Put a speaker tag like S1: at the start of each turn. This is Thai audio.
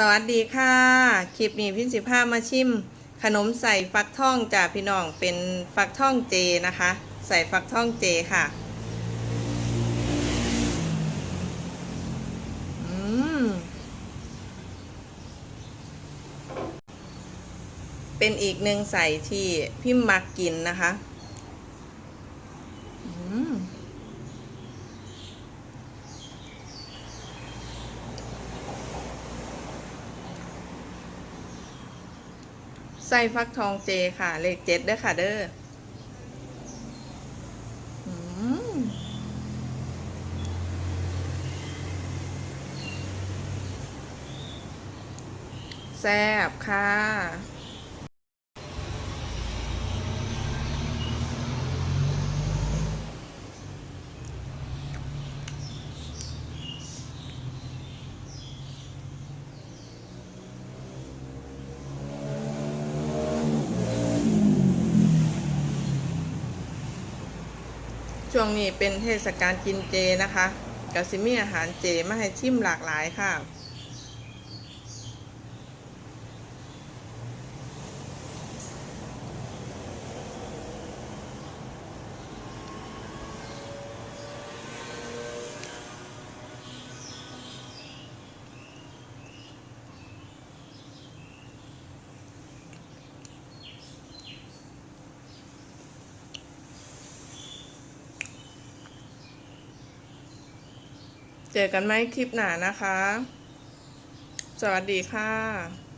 S1: สวัสดีค่ะ คลิปนี้พี่สิภามาชิม ขนมใส่ฟักทองจากพี่น้องเป็นฟักทองเจนะคะ ใส่ฟักทองเจค่ะ อืม เป็นอีกหนึ่งใส่ที่พี่มักกินนะคะ ไส้ฟักทองเจค่ะ เลขเจ็ดเด้อค่ะเด้อแซ่บค่ะ ช่วงนี้เป็นเทศกาลกินเจนะคะกสิมีอาหารเจมาให้ชิมหลากหลายค่ะ เจอกันไหมคลิปหน้านะคะ สวัสดีค่ะ